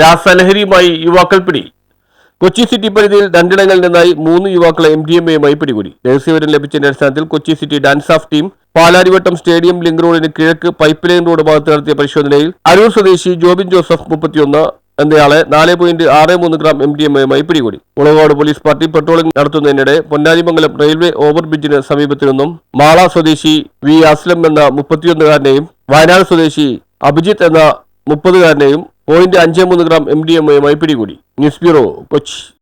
രാസലഹരിയുമായി യുവാക്കൾ പിടി. കൊച്ചി സിറ്റി പരിധിയിൽ രണ്ടിടങ്ങളിൽ നിന്നായി മൂന്ന് യുവാക്കളെ എം ഡി എം എയുമായി പിടികൂടി. രഹസ്യവിവരം ലഭിച്ചതിന്റെ അടിസ്ഥാനത്തിൽ Kochi city DANSAF team Palarivattom stadium link റോഡിന് കിഴക്ക് പൈപ്പ് ലൈൻ റോഡ് ഭാഗത്ത് നടത്തിയ പരിശോധനയിൽ അരൂർ സ്വദേശി ജോബിൻ ജോസഫ് മുപ്പത്തിയൊന്ന് എന്നയാളെ നാല് പോയിന്റ് ആറ് മൂന്ന് ഗ്രാം എം ഡി എം എയുമായി പിടികൂടി. മുളകോട് പോലീസ് പാർട്ടി പെട്രോളിംഗ് നടത്തുന്നതിനിടെ പൊന്നാരിമംഗലം റെയിൽവേ ഓവർബ്രിഡ്ജിന് സമീപത്തു നിന്നും മാള സ്വദേശി വി അസ്ലം എന്ന മുപ്പത്തിയൊന്നുകാരനെയും വയനാട് സ്വദേശി അഭിജിത്ത് എന്ന മുപ്പതുകാരനെയും പോയിന്റ് അഞ്ച് മൂന്ന് ഗ്രാം എം ഡി എം എയുമായി പിടികൂടി ന്യൂസ് ബ്യൂറോ കൊച്ചി.